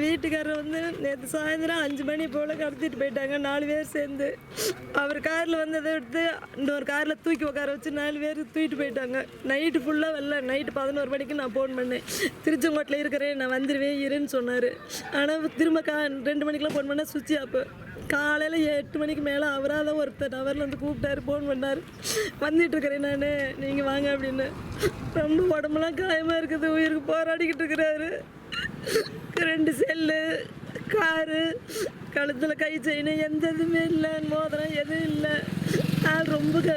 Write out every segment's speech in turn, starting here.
வீட்டுக்காரர் வந்து நேற்று சாயந்தரம் அஞ்சு மணி போல் கடத்திட்டு போயிட்டாங்க நாலு பேர் சேர்ந்து. அவர் காரில் வந்ததை எடுத்து இன்னொரு காரில் தூக்கி உட்கார வச்சு நாலு பேர் தூக்கிட்டு போயிட்டாங்க. நைட்டு ஃபுல்லாக வரல நைட்டு பதினோரு மணிக்கு நான் ஃபோன் பண்ணேன். திருச்செங்கோட்டில் இருக்கிறேன் நான் வந்துடுவேன் இருன்னு சொன்னார். ஆனால் திரும்ப கா ரெண்டு மணிக்கெலாம் ஃபோன் பண்ணேன் சுவிட்ச் ஆப்பு காலையில் எட்டு மணிக்கு மேலே அவராக தான் ஒருத்தர் டவரில் வந்து கூப்பிட்டாரு ஃபோன் பண்ணார். வந்துட்டுருக்கிறேன் நான் நீங்கள் வாங்க அப்படின்னு. ரொம்ப உடம்புலாம் காயமாக இருக்குது உயிருக்கு போராடிக்கிட்டு இருக்கிறாரு. ரெண்டு செல்லு காரு கழுத்தில் கை செயின் எந்த இதுவுமே இல்லை. மோதிரம் எதுவும் இல்லை. ஆள் ரொம்ப க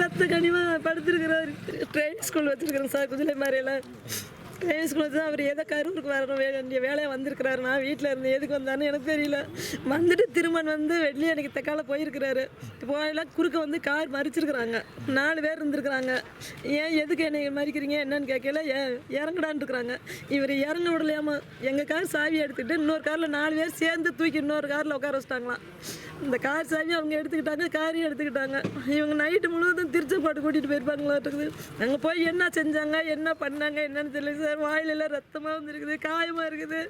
ரத்த கனிமாக படுத்துருக்கிறாரு. ட்ரெயின் ஸ்கூல் வச்சுருக்கிறேன் சார் குதிரை மாதிரியெல்லாம் ட்ரெயின் தான் அவர் எதை கரூருக்கு வரணும் வேண்டிய வேலையை வந்திருக்கிறாரு. நான் வீட்டில் இருந்து எதுக்கு வந்தாருன்னு எனக்கு தெரியல. வந்துட்டு திருமண் வந்து வெள்ளி அன்னைக்கு தக்கால போயிருக்கிறாரு. போயெல்லாம் குறுக்க வந்து கார் மறிச்சிருக்கிறாங்க. நாலு பேர் இருந்திருக்கிறாங்க. ஏன் எதுக்கு என்னை மறிக்கிறீங்க? என்னன்னு கேட்கல. ஏ இறங்குடான்னு இருக்கிறாங்க இவர் இறங்க விடலையாம? எங்கள் கார் சாவி எடுத்துக்கிட்டு இன்னொரு காரில் நாலு பேர் சேர்ந்து தூக்கி இன்னொரு காரில் உட்கார வச்சிட்டாங்களாம். இந்த கார் சாவி அவங்க எடுத்துக்கிட்டாங்க காரையும் எடுத்துக்கிட்டாங்க. இவங்க நைட்டு முழுவதும் திருச்செங்கோட்டு கூட்டிகிட்டு போயிருப்பாங்களாட்டுக்குது. அங்கே போய் என்ன செஞ்சாங்க என்ன பண்ணாங்க என்னன்னு தெரியல சார். வாயிலெல்லாம் ரத்தமாக வந்துருக்குது காயமாக இருக்குது.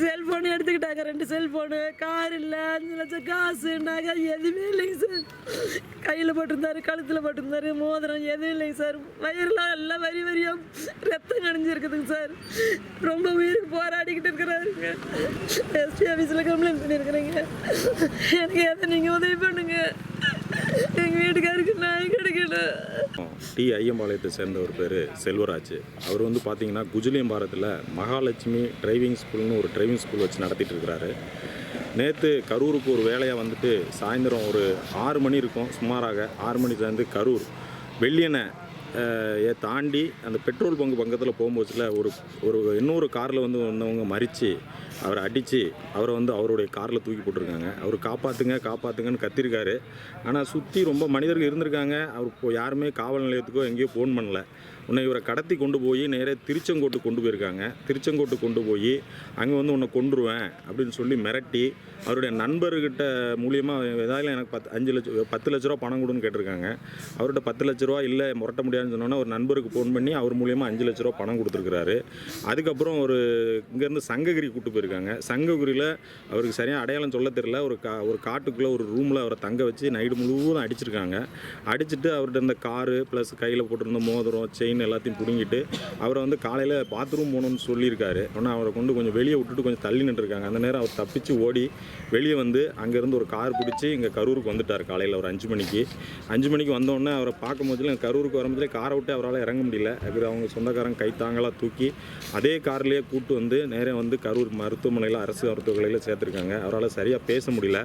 செல்ஃபோனு எடுத்துக்கிட்டாங்க ரெண்டு செல்ஃபோனு கார் இல்லை அஞ்சு லட்சம் காசு நகை எதுவுமே இல்லைங்க சார். கையில் போட்டிருந்தாரு கழுத்தில் போட்டிருந்தாரு மோதிரம் எதுவும் இல்லைங்க சார். வயிறுலாம் எல்லாம் வரி வரியாக ரத்தம் கணிஞ்சிருக்குதுங்க சார். ரொம்ப உயிருக்கு போராடிக்கிட்டு இருக்கிறாருங்க. எஸ்பி ஆஃபீஸில் கம்ப்ளைண்ட் பண்ணியிருக்கிறேங்க. எனக்கு எதை நீங்கள் உதவி பண்ணுங்க. எங்கள் வீட்டுக்காருக்கு நாய் கிடைக்கல. டி ஐயம்பாளையத்தை சேர்ந்த ஒரு பேர் செல்வராஜ். அவர் வந்து பார்த்தீங்கன்னா குஜிலியம்பாரத்தில் மகாலட்சுமி டிரைவிங் ஸ்கூல்னு ஒரு டிரைவிங் ஸ்கூல் வச்சு நடத்திட்டு இருக்கிறாரு. நேற்று கரூருக்கு ஒரு வேலையாக வந்துட்டு சாயந்தரம் ஒரு ஆறு மணி இருக்கும். சுமாராக ஆறு மணி சேர்ந்து கரூர். வெள்ளியனை தாண்டி அந்த பெட்ரோல் பங்கு பக்கத்தில் போகும்போதுல ஒரு ஒரு இன்னொரு காரில் வந்து வந்தவங்க மறித்து அவரை அடித்து அவரை வந்து அவருடைய காரில் தூக்கி போட்டிருக்காங்க. அவர் காப்பாற்றுங்க காப்பாற்றுங்கன்னு கத்திருக்காரு. ஆனால் சுற்றி ரொம்ப மனிதர்கள் இருந்திருக்காங்க. அவர் இப்போ யாருமே காவல் நிலையத்துக்கோ எங்கேயோ ஃபோன் பண்ணல. உன்னை இவரை கடத்தி கொண்டு போய் நேராக திருச்செங்கோட்டு கொண்டு போயிருக்காங்க. திருச்செங்கோட்டு கொண்டு போய் அங்கே வந்து உன்னை கொண்டுருவேன் அப்படின்னு சொல்லி மிரட்டி அவருடைய நண்பர்கிட்ட மூலியமாக ஏதாவது எனக்கு பத்து அஞ்சு லட்சம் பத்து லட்ச ரூபா பணம் கொடுன்னு கேட்டிருக்காங்க. அவர்கிட்ட பத்து லட்ச ரூபா இல்லை முரட்ட முடியாதுன்னு சொன்னோன்னே ஒரு நண்பருக்கு ஃபோன் பண்ணி அவர் மூலியமாக அஞ்சு லட்ச ரூபா பணம் கொடுத்துருக்குறாரு. அதுக்கப்புறம் ஒரு இங்கேருந்து சங்ககிரி கூட்டு போயிருக்காங்க சங்ககுரியில் அவருக்கு சரியாக அடையாளம் சொல்ல தெரியல. ஒரு கா ஒரு காட்டுக்குள்ளே ஒரு ரூமில் அவரை தங்க வச்சு நைட்டு முழுவதும் அடிச்சிருக்காங்க. அடிச்சுட்டு அவர்கிட்ட இந்த காரு ப்ளஸ் கையில் போட்டிருந்த மோதிரம் செயின் எல்லாத்தையும் பிடுங்கிட்டு அவரை வந்து காலையில் பாத்ரூம் போகணும்னு சொல்லியிருக்காரு. ஆனால் அவரை கொண்டு கொஞ்சம் வெளியே விட்டுட்டு கொஞ்சம் தள்ளி நின்றுருக்காங்க. அந்த நேரம் அவர் தப்பிச்சு ஓடி வெளியே வந்து அங்கேருந்து ஒரு கார் பிடிச்சி இங்கே கரூருக்கு வந்துட்டார் காலையில் ஒரு அஞ்சு மணிக்கு. அஞ்சு மணிக்கு வந்தோடனே அவரை பார்க்கும் போதுல கரூருக்கு வரும்போதுல காரை விட்டு அவரால் இறங்க முடியல. அது அவங்க சொந்தக்காரங்க கை தாங்களாக தூக்கி அதே கார்லேயே கூப்பிட்டு வந்து நேராக வந்து கரூர் மருத்துவமனையில் அரசு மருத்துவமனையில் சேர்த்துருக்காங்க. அவரால் சரியாக பேச முடியல.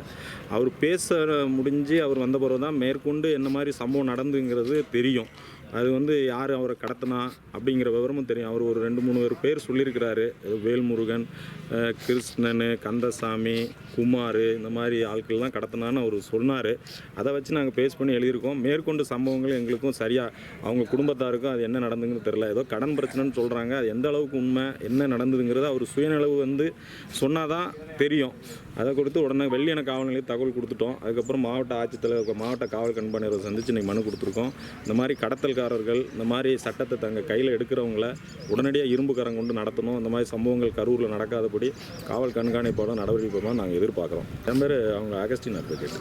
அவர் பேச முடிஞ்சு அவர் வந்த பிறகு தான் மேற்கொண்டு என்ன மாதிரி சம்பவம் நடந்துங்கிறது தெரியும். அது வந்து யார் அவரை கடத்தினா அப்படிங்கிற விவரமும் தெரியும். அவர் ஒரு ரெண்டு மூணு பேர் பேர் சொல்லியிருக்கிறாரு. வேல்முருகன் கிருஷ்ணன் கந்தசாமி குமார் இந்த மாதிரி ஆட்கள்லாம் கடத்தினான்னு அவர் சொன்னார். அதை வச்சு நாங்கள் பேஸ் பண்ணி எழுதியிருக்கோம். மேற்கொண்டு சம்பவங்கள் எங்களுக்கும் சரியாக அவங்க குடும்பத்தாருக்கும் அது என்ன நடந்துங்கன்னு தெரில ஏதோ கடன் பிரச்சனைன்னு சொல்கிறாங்க அது எந்த அளவுக்கு உண்மை என்ன நடந்ததுங்கிறது அவர் சுயநலவு வந்து சொன்னால் தான் தெரியும். அதை கொடுத்து உடனே வெள்ளியன காவல் நிலையம் தகவல் கொடுத்துட்டோம். அதுக்கப்புறம் மாவட்ட ஆட்சித்தலைவர் மாவட்ட காவல் கண்காணியரை சந்தித்து இன்னைக்கு மனு கொடுத்துருக்கோம். இந்த மாதிரி கடத்தல் கடத்தல்காரர்கள் இந்த மாதிரி சட்டத்தை தங்கள் கையில் எடுக்கிறவங்கள உடனடியாக இரும்பு கரம் கொண்டு நடத்தணும். இந்த மாதிரி சம்பவங்கள் கரூரில் நடக்காதபடி காவல் கண்காணிப்போட நடவடிக்கை நாங்கள் எதிர்பார்க்குறோம். என் பேர் அவங்க அகஸ்டின் அட்வொகேட்